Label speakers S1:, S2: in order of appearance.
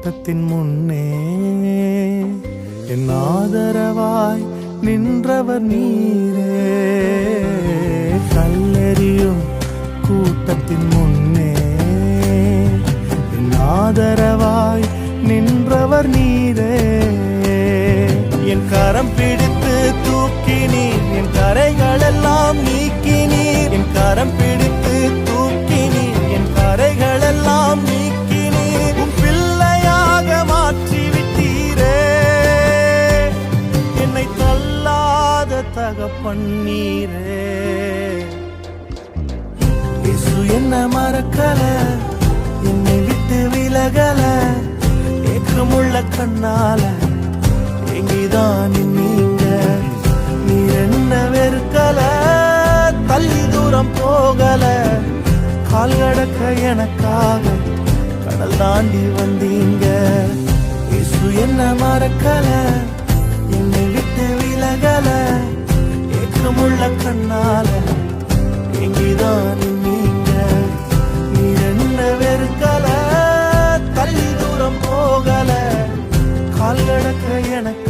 S1: கூட்டத்தின் முன்னே என் ஆதரவாய் நின்றவர் நீரே. கல்லெறியும் கூட்டத்தின் முன்னே என் ஆதரவாய் நின்றவர் நீரே. என் கரம் பிடித்து தூக்கினீர் என் கரைகளெல்லாம் நீக்கினீர் என் கரம் பிடி தள்ளாத தகப்பன்னீரே என்ன மறக்கல என்னை விட்டு விலகல ஏக்கமுள்ள கண்ணால எங்கிதான் நீங்க. நீ என்ன வெறுக்கல தள்ளி தூரம் போகல. கால் கடக்க எனக்காக கடல் தாண்டி வந்தீங்க. இயேசு என்ன மறக்கலை ஏக்கமுள்ள கண்ணால எங்கிதான் நீங்க. நீ என்ன வெறுக்கல? தள்ளி தூரம் போகல. கால் கடக்க எனக்கு